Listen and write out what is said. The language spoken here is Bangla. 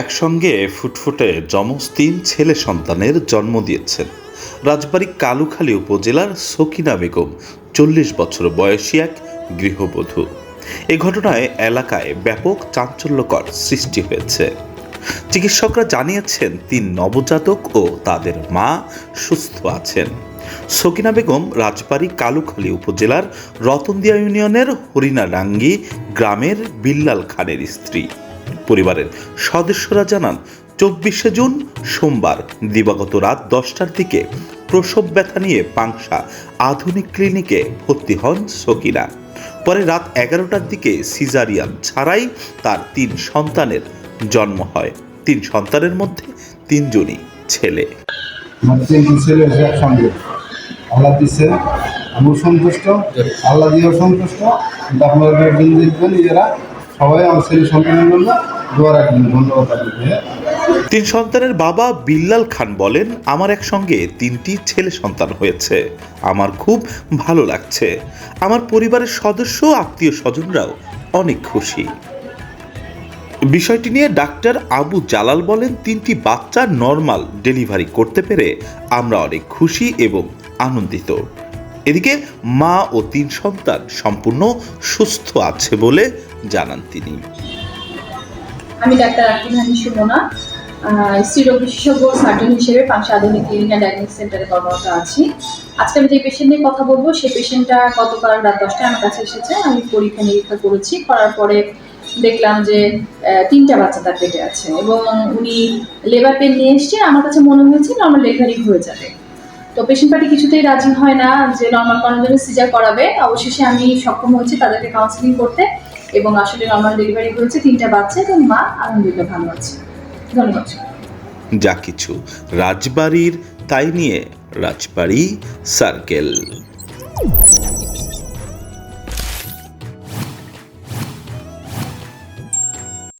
একসঙ্গে ফুটফুটে যমজ তিন ছেলে সন্তানের জন্ম দিয়েছেন। রাজবাড়ী কালুখালী উপজেলার সকিনা বেগম, চল্লিশ বছর বয়সী এক গৃহবধূ। এ ঘটনায় এলাকায় ব্যাপক চাঞ্চল্যকর সৃষ্টি হয়েছে। চিকিৎসকরা জানিয়েছেন, তিন নবজাতক ও তাদের মা সুস্থ আছেন। সকিনা বেগম রাজবাড়ী কালুখালী উপজেলার রতনদিয়া ইউনিয়নের হরিণাডাঙ্গি গ্রামের বিল্লাল খানের স্ত্রী। পরিবারের সদস্যরা জানান, চব্বিশে জুন সোমবার দিবাগত রাত দশটার দিকে প্রসব ব্যথা নিয়ে পাংশা আধুনিক ক্লিনিকে ভর্তি হন সকিনা। পরে রাত এগারোটার দিকে সিজারিয়ান ছাড়াই তার তিন সন্তানের জন্ম হয়। তিন সন্তানের মধ্যে তিনজনই ছেলে। ছেলে আল্লাহ দিচ্ছে আমিও সন্তুষ্ট, আল্লাহ দিয়েও সন্তুষ্ট আপনারা দেখবেন এরা সবাই আমার ছেলে জন্য তিন সন্তানের বাবা বিল্লাল খান বলেন, আমার একসঙ্গে তিনটি ছেলে সন্তান হয়েছে। আমার খুব ভালো লাগছে। আমার পরিবারের সদস্য, আত্মীয় স্বজনরাও অনেক খুশি। বিষয়টি নিয়ে ডাক্তার আবু জালাল বলেন, তিনটি বাচ্চা নর্মাল ডেলিভারি করতে পেরে আমরা অনেক খুশি এবং আনন্দিত। এদিকে মা ও তিন সন্তান সম্পূর্ণ সুস্থ আছে বলে জানান তিনি। আমি ডাক্তার আকিব হানি সুমনা স্ত্রীরোগ বিশেষজ্ঞ সার্জন হিসেবে পাঁচশো আধুনিক ক্লিনিক অ্যান্ড ডায়াগনিক সেন্টারে কর্মরত আছি। আজকে আমি যে পেশেন্ট নিয়ে কথা বলব, সেই পেশেন্টটা গতকাল রাত দশটায় আমার কাছে এসেছে। আমি পরীক্ষা নিরীক্ষা করেছি, করার পরে দেখলাম যে তিনটা বাচ্চা তার পেটে আছে এবং উনি লেবার পেন নিয়ে এসছে। আমার কাছে মনে হয়েছে নর্মাল ডেলিভারি হয়ে যাবে। তো পেশেন্ট পার্টি কিছুতেই রাজি হয় না যে নর্মাল করার জন্য সিজার করাবে। অবশেষে আমি সক্ষম হয়েছি তাদেরকে কাউন্সিলিং করতে। এবং আসলে নর্মাল ডেলিভারি হয়েছে তিনটা বাচ্চা এবং মা আলহামদুলিল্লাহ ভালো আছে। ধন্যবাদ। যা কিছু। রাজবাড়ির তাই নিয়ে রাজবাড়ি সার্কেল